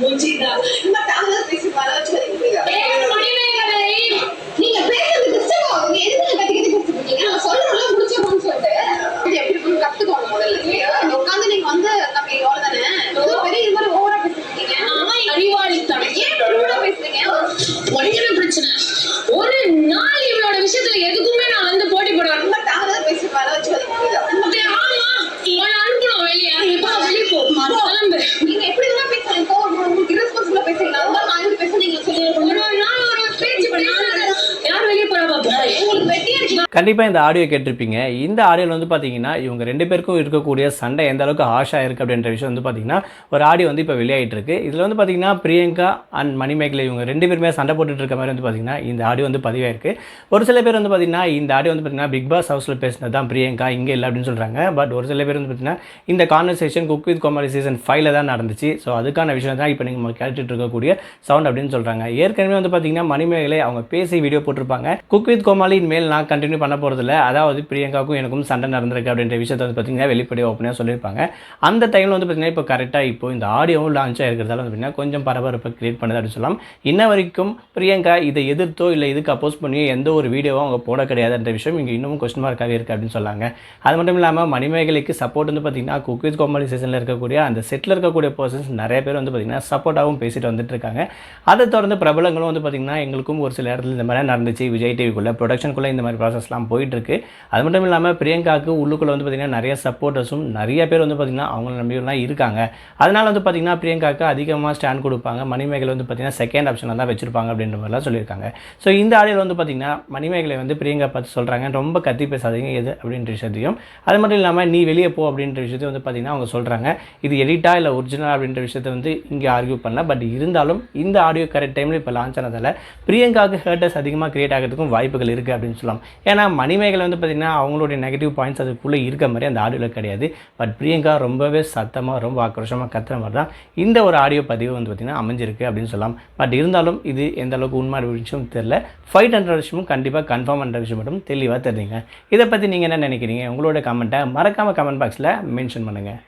বলছি না। বা তাহলে கண்டிப்பாக இந்த ஆடியோ கேட்டிருப்பீங்க. இந்த ஆடியோவில் வந்து பார்த்தீங்கன்னா இவங்க ரெண்டு பேருக்கும் இருக்கக்கூடிய சண்டை எந்த அளவுக்கு ஹாஷாக இருக்குது அப்படின்ற விஷயம் வந்து பார்த்தீங்கன்னா ஒரு ஆடியோ வந்து இப்போ வெளியாகிட்டு இருக்கு இதில் வந்து பார்த்தீங்கன்னா பிரியங்கா அண்ட் மணிமேகலை இவங்க ரெண்டு பேருமே சண்டை போட்டுட்டு இருக்க மாதிரி வந்து பார்த்தீங்கன்னா இந்த ஆடியோ வந்து பதிவாயிருக்கு. ஒரு சில பேர் வந்து பார்த்தீங்கன்னா இந்த ஆடியோ வந்து பார்த்தீங்கன்னா பிக் பாஸ் ஹவுஸில் பேசினது தான் பிரியங்கா இங்கே இல்லை அப்படின்னு சொல்கிறாங்க பட் ஒரு சில பேர் வந்து பார்த்தீங்கன்னா இந்த conversation cook with Komali season ஃபைவ்ல தான் நடந்துச்சு. ஸோ அதுக்கான விஷயம் தான் இப்போ நீங்கள் கேட்டுட்டு இருக்கக்கூடிய சவுண்ட் அப்படின்னு சொல்கிறாங்க ஏற்கனவே வந்து பார்த்தீங்கன்னா மணிமேகலை அவங்க பேசி வீடியோ போட்டிருப்பாங்க. குக் வித் கோமாளி மேல் நான் கண்டினியூ பண்ண போகிறதில்ல அதாவது பிரியங்காவுக்கும் எனக்கும் சண்டை நடந்திருக்கு அப்படின்ற விஷயத்தை வந்து பார்த்தீங்கன்னா வெளிப்படையாக ஓப்பனாக சொல்லியிருப்பாங்க. அந்த டைமில் வந்து பார்த்தீங்கன்னா இப்போ கரெக்டாக இப்போ இந்த ஆடியோவும் லான்ச் ஆகிருக்கிறதால வந்து பார்த்தீங்கன்னா கொஞ்சம் பரபரப்பை கிரியேட் பண்ணுது அப்படின்னு சொல்லலாம். இன்ன வரைக்கும் பிரியங்கா இதை எதிர்த்தோ இல்லை இதுக்கு அப்போஸ் பண்ணி எந்த ஒரு வீடியோவும் அவங்க போட கிடையாதுன்ற விஷயம் இங்கே இன்னமும் கொஸ்டின் மார்க்காகவே இருக்குது அப்படின்னு சொன்னாங்க அது மட்டும் இல்லாமல் மணிமேகலைக்கு சப்போர்ட் வந்து பார்த்தீங்கன்னா குக்வித் கோமாளி சீசனில் இருக்கக்கூடிய அந்த செட்டில் இருக்கக்கூடிய பர்சன்ஸ் நிறைய பேர் வந்து பார்த்தீங்கன்னா சப்போர்ட்டாகவும் பேசிட்டு வந்துட்டு இருக்காங்க. அதை தொடர்ந்து பிரபலங்களும் வந்து பார்த்தீங்கன்னா எங்களுக்கும் ஒரு சில இடத்துல இந்த மாதிரி நடந்துச்சு. விஜய் டிவிக்குள்ளே ப்ரொடக்ஷனுக்குள்ளே இந்த மாதிரி ப்ராசஸ்லாம் போயிட்டு போயிட்டுருக்கு. அது மட்டும் இல்லாமல் பிரியங்காவுக்கு உள்ளுக்குள்ளே வந்து பார்த்திங்கன்னா நிறைய சப்போர்ட்டர்ஸும் நிறைய பேர் வந்து பார்த்திங்கன்னா அவங்கள நம்பிகள்லாம் இருக்காங்க. அதனால் வந்து பார்த்தீங்கன்னா பிரியங்காவுக்கு அதிகமாக ஸ்டாண்ட் கொடுப்பாங்க. மணிமேகலை வந்து பார்த்தீங்கன்னா செகண்ட் ஆப்ஷனில் தான் வச்சிருப்பாங்க அப்படின்ற மாதிரிலாம் சொல்லியிருக்காங்க. ஸோ இந்த ஆடியில் வந்து பார்த்தீங்கன்னா மணிமேகலை வந்து பிரியங்கா பார்த்து சொல்கிறாங்க ரொம்ப கத்தி பேசாதீங்க. எது? அப்படின்ற விஷயத்தையும். அது மட்டும் இல்லாமல் நீ வெளியே போ அப்படின்ற விஷயத்தையும் வந்து பார்த்தீங்கன்னா அவங்க சொல்கிறாங்க இது எடிட்டா இல்லை ஒரிஜினல் அப்படின்ற விஷயத்தை வந்து இங்கே ஆர்கியூ பண்ணல. பட் இருந்தாலும் இந்த ஆடியோ கரெக்ட் டைமில் இப்போ லான்ச் ஆனதால் பிரியங்காவுக்கு ஹேட்டர்ஸ் அதிகமாக கிரியேட் ஆகிறதுக்கும் வாய்ப்புகள் இருக்குது அப்படின்னு சொல்லலாம். ஏன்னா மணிமேகலை வந்து பார்த்தீங்கன்னா அவங்களுடைய நெகட்டிவ் பாயிண்ட்ஸ் அதுக்குள்ளே இருக்க மாதிரி அந்த ஆடியோவில் கிடையாது. பட் பிரியங்கா ரொம்பவே சத்தமாக ரொம்ப ஆக்ரோஷமாக கத்துற மாதிரி தான் இந்த ஒரு ஆடியோ பதிவு வந்து பார்த்திங்கன்னா அமைஞ்சிருக்கு அப்படின்னு சொல்லலாம். பட் இருந்தாலும் இது எந்த அளவுக்கு உண்மை விஷயம் தெரியல. ஃபைட் ஹண்ட்ரட் விஷயமும் கண்டிப்பாக கன்ஃபார்ம் பண்ணுற விஷயம் மட்டும் தெளிவாக தெரிஞ்சுங்க. இதை பற்றி நீங்கள் என்ன நினைக்கிறீங்க? உங்களோட கமெண்ட்டை மறக்காமல் கமெண்ட் பாக்ஸில் மென்ஷன் பண்ணுங்கள்